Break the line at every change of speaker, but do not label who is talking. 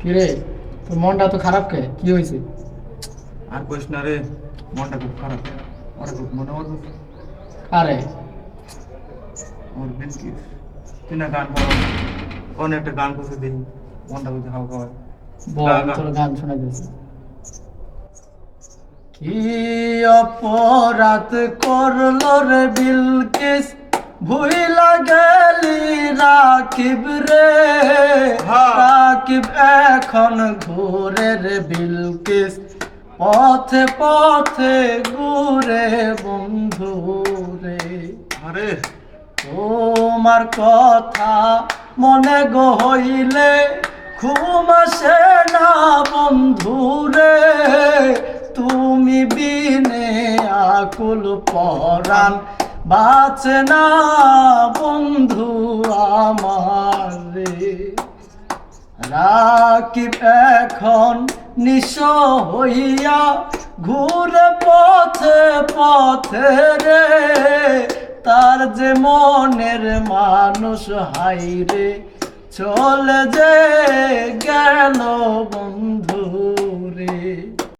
কি রে তোর মনটা তো খারাপ কে? কি হয়েছে?
আর কইস না রে মনটা খুব খারাপ। ওরা খুব মনে হচ্ছে
আরে
আমার বিলকি তুই না গান পারো অনেক একটা গান করতে দিই মনটা বুঝে হালকা হয়।
বল। তোর গান শোনা দিয়েছে কি অপরাধ করল রে বিলকিস? ভুইলা গেলি রাকিব রে।
হ্যাঁ।
রাকিব এখন ঘুরে রে বিলকিস। পথে পথে ঘুরে বন্ধু রে।
আরে।
তোমার কথা মনে গো হইলে ঘুম আসে না বন্ধুরে তুমি বিনে আকুল পরাণ বাঁচে না বন্ধু আমার। রে রাকিব এখন নিশ হইয়া ঘুরে পথে পথে রে। তার যে মনের মানুষ হাই রে চলে যে গেল বন্ধু।